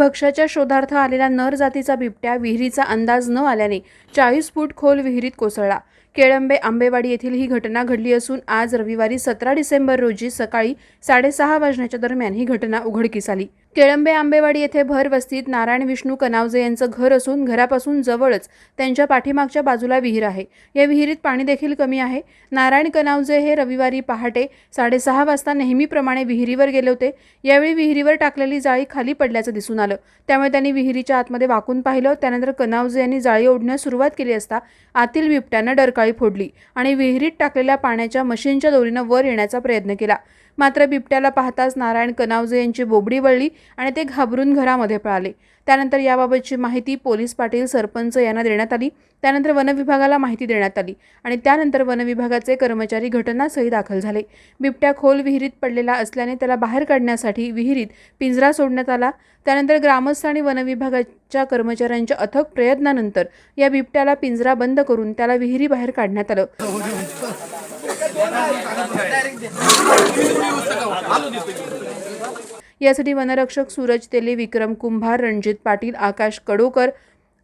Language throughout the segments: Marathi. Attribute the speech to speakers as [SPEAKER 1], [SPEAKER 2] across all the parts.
[SPEAKER 1] भक्ष्याच्या शोधार्थ आलेला नर जातीचा बिबट्या विहिरीचा अंदाज न आल्याने चाळीस फूट खोल विहिरीत कोसळला. केळंबे आंबेवाडी येथील ही घटना घडली असून आज रविवारी सतरा डिसेंबर रोजी सकाळी साडेसहा वाजण्याच्या दरम्यान ही घटना उघडकीस आली. केळंबे आंबेवाडी येथे भर वस्तीत नारायण विष्णू कनावजे यांचं घर असून घरापासून जवळच त्यांच्या पाठीमागच्या बाजूला विहीर आहे. या विहिरीत पाणी देखील कमी आहे. नारायण कनावजे हे रविवारी पहाटे साडेसहा वाजता नेहमीप्रमाणे विहिरीवर गेले होते. यावेळी विहिरीवर टाकलेली जाळी खाली पडल्याचं दिसून आलं. त्यामुळे त्यांनी विहिरीच्या आतमध्ये वाकून पाहिलं. त्यानंतर कनावजे यांनी जाळी ओढण्यास सुरुवात केली असता आतील बिबट्यानं सकाळी फोडली आणि विहिरीत टाकलेल्या पाण्याच्या मशीनच्या दोरीनं वर येण्याचा प्रयत्न केला. मात्र बिबट्याला पाहताच नारायण कनावजे यांची बोबडी वळली आणि ते घाबरून घरामध्ये पळाले. त्यानंतर याबाबतची माहिती पोलीस पाटील सरपंच यांना देण्यात आली. त्यानंतर वनविभागाला माहिती देण्यात आली आणि त्यानंतर वनविभागाचे कर्मचारी घटनास्थळी दाखल झाले. बिबट्या खोल विहिरीत पडलेला असल्याने त्याला बाहेर काढण्यासाठी विहिरीत पिंजरा सोडण्यात आला. त्यानंतर ग्रामस्थ आणि वनविभागाच्या कर्मचाऱ्यांच्या अथक प्रयत्नानंतर या बिबट्याला पिंजरा बंद करून त्याला विहिरी बाहेर काढण्यात आलं. यासाठी वनरक्षक सूरज तेले विक्रम कुंभार रणजित पाटील आकाश कडोकर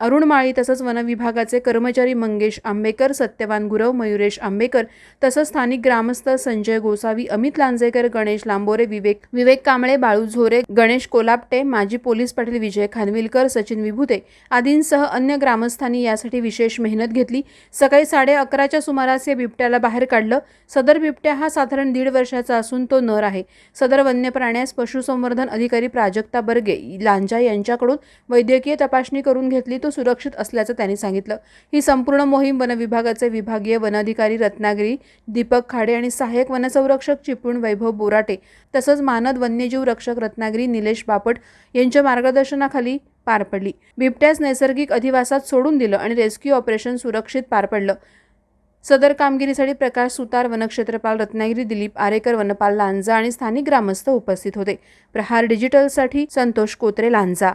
[SPEAKER 1] अरुण माळी तसंच वनविभागाचे कर्मचारी मंगेश आंबेकर सत्यवान गुरव मयुरेश आंबेकर तसंच स्थानिक ग्रामस्थ संजय गोसावी अमित लांजेकर गणेश लांबोरे विवेक विवेक कांबळे बाळू झोरे गणेश कोलापटे माजी पोलीस पाटील विजय खानविलकर सचिन विभुते आदींसह अन्य ग्रामस्थांनी यासाठी विशेष मेहनत घेतली. सकाळी साडे अकराच्या सुमारास या बिबट्याला बाहेर काढलं. सदर बिबट्या हा साधारण दीड वर्षाचा असून तो नर आहे. सदर वन्य प्राण्यास पशुसंवर्धन अधिकारी प्राजक्ता बर्गे लांजा यांच्याकडून वैद्यकीय तपासणी करून घेतली. तो सुरक्षित असल्याचं त्यांनी सांगितलं. ही संपूर्ण मोहीम वनविभागाचे विभागीय वनाधिकारी रत्नागिरी दीपक खाडे आणि सहाय्यक वनसंरक्षक चिपळूण वैभव बोराटे तसंच मानद वन्यजीव रक्षक रत्नागिरी निलेश बापट यांच्या मार्गदर्शनाखाली पार पडली. बिबट्यास नैसर्गिक अधिवासात सोडून दिलं आणि रेस्क्यू ऑपरेशन सुरक्षित पार पडलं. सदर कामगिरीसाठी प्रकाश सुतार वनक्षेत्रपाल रत्नागिरी दिलीप आरेकर वनपाल लांजा आणि स्थानिक ग्रामस्थ उपस्थित होते. प्रहार डिजिटलसाठी संतोष कोत्रे लांजा